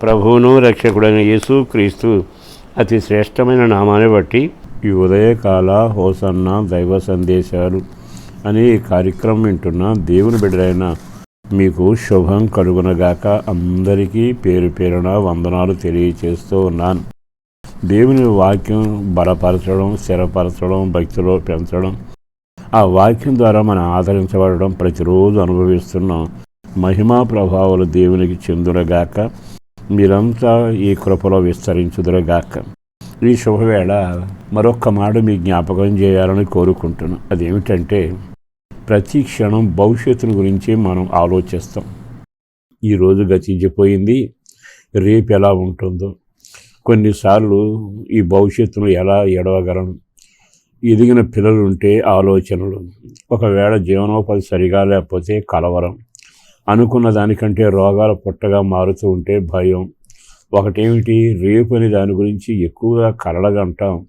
ప్రభువును రక్షకుడైన యేసు క్రీస్తు అతి శ్రేష్టమైన నామాన్ని బట్టి ఈ ఉదయకాల హోసన్న దైవ సందేశాలు అనే ఈ కార్యక్రమం వింటున్న దేవుని బిడ్డలైన మీకు శుభం కలుగునగాక అందరికీ పేరు పేరున వందనాలు తెలియచేస్తూ ఉన్నాను. దేవుని వాక్యం బలపరచడం స్థిరపరచడం భక్తిలో పెంచడం ఆ వాక్యం ద్వారా మనం ఆదరించబడడం ప్రతిరోజు అనుభవిస్తున్నాం మహిమా ప్రభావాలు దేవునికి చెందునగాక మీరంతా ఈ కృపలో విస్తరించుదురగాక ఈ శుభవేళ మరొక్క మాట మీ జ్ఞాపకం చేయాలని కోరుకుంటున్నాను అదేమిటంటే ప్రతి క్షణం భవిష్యత్తును గురించి మనం ఆలోచిస్తాం ఈరోజు గతించిపోయింది రేపు ఎలా ఉంటుందో. కొన్నిసార్లు ఈ భవిష్యత్తును ఎలా ఎడవగలను ఎదిగిన పిల్లలు ఉంటే ఆలోచనలు. ఒకవేళ జీవనోపాధి సరిగా లేకపోతే కలవరం. అనుకున్న దానికంటే రోగాలు పుట్టగా మారుతూ ఉంటే భయం. ఒకటేమిటి? రేపు దాని గురించి ఎక్కువగా కలలగంటాం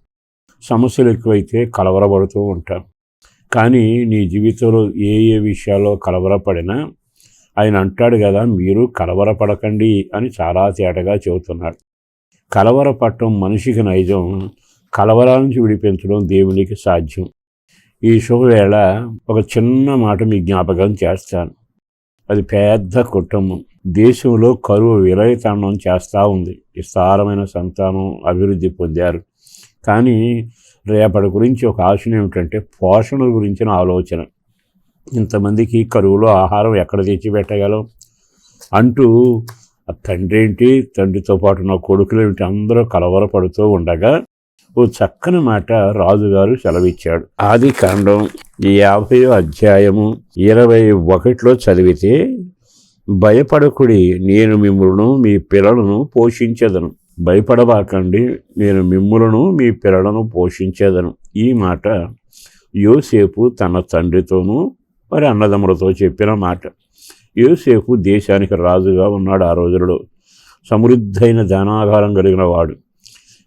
సమస్యలు ఎక్కువైతే కలవరపడుతూ ఉంటాం. కానీ నీ జీవితంలో ఏ ఏ విషయాల్లో కలవరపడినా ఆయన అంటాడు కదా మీరు కలవరపడకండి అని చాలా తేటగా చెబుతున్నాడు. కలవరపడటం మనిషికి నైజం కలవరాల నుంచి విడిపించడం దేవునికి సాధ్యం. ఈ శుభవేళ ఒక చిన్న మాట మీ జ్ఞాపకం చేస్తాను. అది పెద్ద కుటుంబం. దేశంలో కరువు విలయతాండం చేస్తూ ఉంది. విస్తారమైన సంతానం అభివృద్ధి పొందారు. కానీ రేపటి గురించి ఒక ఆశనం ఏమిటంటే పోషణ గురించిన ఆలోచన. ఇంతమందికి కరువులో ఆహారం ఎక్కడ తెచ్చిపెట్టగలం? అంటూ ఆ తండ్రి ఏంటి తండ్రితో పాటు నా కొడుకులు ఏమిటి? అందరూ కలవరపడుతూ ఉండగా ఓ చక్కని మాట రాజుగారు సెలవిచ్చాడు. ఆది కాండం యాభై అధ్యాయము ఇరవై ఒకటిలో చదివితే భయపడకుడి నేను మిమ్ములను మీ పిల్లలను పోషించదను. భయపడబాకండి నేను మిమ్ములను మీ పిల్లలను పోషించేదను. ఈ మాట యోసేపు తన తండ్రితోనూ మరి అన్నదమ్ములతో చెప్పిన మాట. యోసేపు దేశానికి రాజుగా ఉన్నాడు ఆ రోజులలో. సమృద్ధైన ధనాగారం కలిగిన వాడు.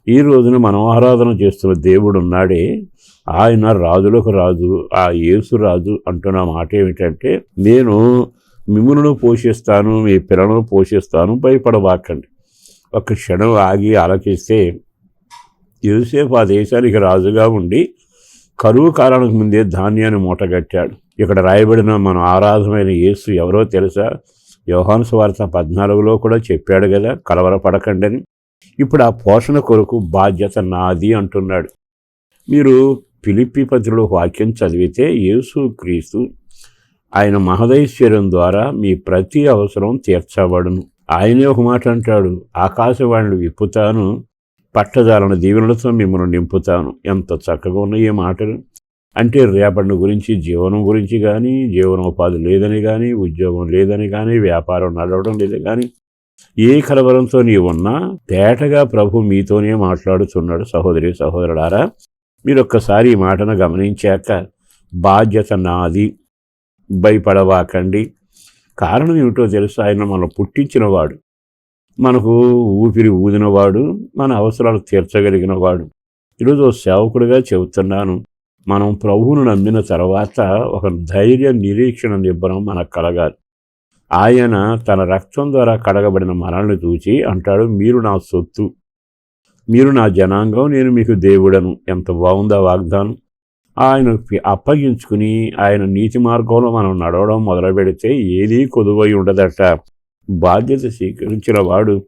ఈ రోజున మనం ఆరాధన చేస్తున్న దేవుడు ఉన్నాడే. ఆయన రాజులకు రాజు ఆ యేసు రాజు అంటున్న మాట ఏమిటంటే నేను మిమ్మల్ని పోషిస్తాను మీ పిల్లలను పోషిస్తాను భయపడబాకండి. ఒక క్షణం ఆగి ఆలోచిస్తే యూసేఫ్ ఆ దేశానికి రాజుగా ఉండి కరువు కాలానికి ముందే ధాన్యాన్ని మూటగట్టాడు. ఇక్కడ రాయబడిన మన ఆరాధమైన యేసు ఎవరో తెలుసా? యోహాను స్వార్థ పద్నాలుగులో కూడా చెప్పాడు కదా కలవరపడకండి అని ఇప్పుడు ఆ పోషణ కొరకు బాధ్యత నాది అంటున్నాడు. మీరు పిలిపి పత్రిలో వాక్యం చదివితే యేసు క్రీస్తు ఆయన మహదైశ్వర్యం ద్వారా మీ ప్రతి అవసరం తీర్చబడును. ఆయనే ఒక మాట అంటాడు ఆకాశవాణిని విప్పుతాను పట్టదాలన దీవెనలతో మిమ్మల్ని నింపుతాను. ఎంత చక్కగా ఉన్న ఈ మాటలు. అంటే రేపటి గురించి జీవనం గురించి కానీ జీవనోపాధి లేదని కానీ ఉద్యోగం లేదని కానీ వ్యాపారం నడవడం లేదు కానీ ఏ కలవరంతో నీవు ఉన్నా తేటగా ప్రభు మీతోనే మాట్లాడుతున్నాడు సహోదరి సహోదరుడారా మీరు ఒక్కసారి ఈ మాటను గమనించాక బాధ్యత నాది. భయపడవాకండి. కారణం ఏమిటో తెలుసు? ఆయన మనం పుట్టించినవాడు. మనకు ఊపిరి ఊదినవాడు. మన అవసరాలు తీర్చగలిగినవాడు. ఈరోజు ఓ సేవకుడిగా చెబుతున్నాను. మనం ప్రభువును నమ్మిన తర్వాత ఒక ధైర్య నిరీక్షణ నిబ్బరం మనకు కలగాలి. ఆయన తన రక్తం ద్వారా కడగబడిన మనల్ని చూచి అంటాడు మీరు నా సొత్తు. మీరు నా జనాంగం నేను మీకు దేవుడను. ఎంత బాగుందా వాగ్దానం. ఆయన అప్పగించుకుని ఆయన నీతి మార్గంలో మనం నడవడం మొదలు పెడితే ఏదీ కొదువై ఉండదట. బాధ్యత స్వీకరించిన వాడు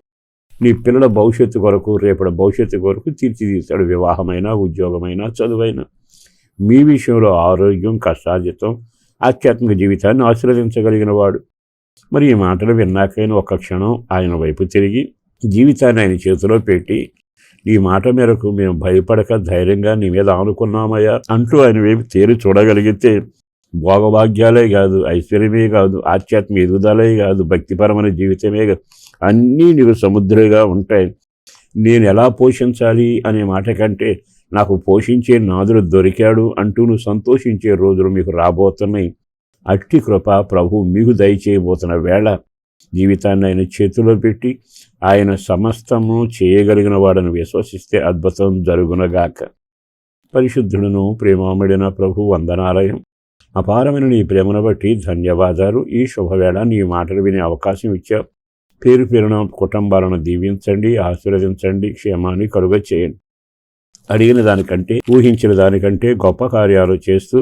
నీ పిల్లల భవిష్యత్తు కొరకు రేపటి భవిష్యత్తు కొరకు తీర్చిదిస్తాడు వివాహమైన ఉద్యోగమైన చదువైన. మీ విషయంలో ఆరోగ్యం కష్టార్జితం ఆధ్యాత్మిక జీవితాన్ని ఆశీర్వదించగలిగిన వాడు. మరి ఈ మాటలు విన్నాకైనా ఒక్క క్షణం ఆయన వైపు తిరిగి జీవితాన్ని ఆయన చేతిలో పెట్టి ఈ మాట మేరకు మేము భయపడక ధైర్యంగా నీ మీద ఆనుకున్నామయ్యా అంటూ ఆయన వైపు తేరి చూడగలిగితే భోగభాగ్యాలే కాదు ఐశ్వర్యమే కాదు ఆధ్యాత్మిక ఎదుగుదలే కాదు భక్తిపరమైన జీవితమే కాదు అన్నీ నీకు సముద్రంగా ఉంటాయి. నేను ఎలా పోషించాలి అనే మాట కంటే నాకు పోషించే నాదుడు దొరికాడు అంటూ నువ్వు సంతోషించే రోజులు మీకు రాబోతున్నాయి. అట్టి కృప ప్రభు మీకు దయచేయబోతున్న వేళ జీవితాన్ని ఆయన చేతిలో పెట్టి ఆయన సమస్తము చేయగలిగిన వాడని విశ్వసిస్తే అద్భుతం జరుగునగాక. పరిశుద్ధుడును ప్రేమమడిన ప్రభు వందనాలయం. అపారమైన నీ ప్రేమను బట్టి ధన్యవాదాలు. ఈ శుభవేళ నీ మాటలు వినే అవకాశం ఇచ్చావు. పేరు పేరున కుటుంబాలను దీవించండి ఆశీర్వదించండి క్షేమాన్ని కలుగ చేయండి అడిగిన దానికంటే ఊహించిన దానికంటే గొప్ప కార్యాలు చేస్తూ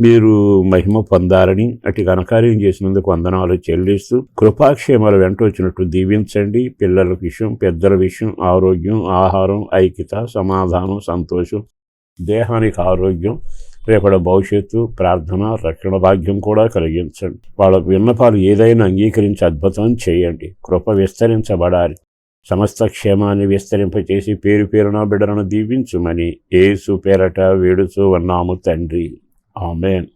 మీరు మహిమ పొందాలని అటు ఘనకార్యం చేసినందుకు వందనాలు చెల్లిస్తూ కృపాక్షేమాలు వెంట వచ్చినట్టు దీవించండి. పిల్లల విషయం పెద్దల విషయం ఆరోగ్యం ఆహారం ఐక్యత సమాధానం సంతోషం దేహానికి ఆరోగ్యం రేపటి భవిష్యత్తు ప్రార్థన రక్షణ భాగ్యం కూడా కలిగించండి. వాళ్ళ విన్నపాలు ఏదైనా అంగీకరించి అద్భుతం చేయండి. కృప విస్తరించబడాలి. సమస్త క్షేమాన్ని విస్తరింపచేసి పేరు పేరున బిడ్డలను దీవించుమని ఏసు పేరట వేడుచూ ఉన్నాము తండ్రి. Oh, Amen.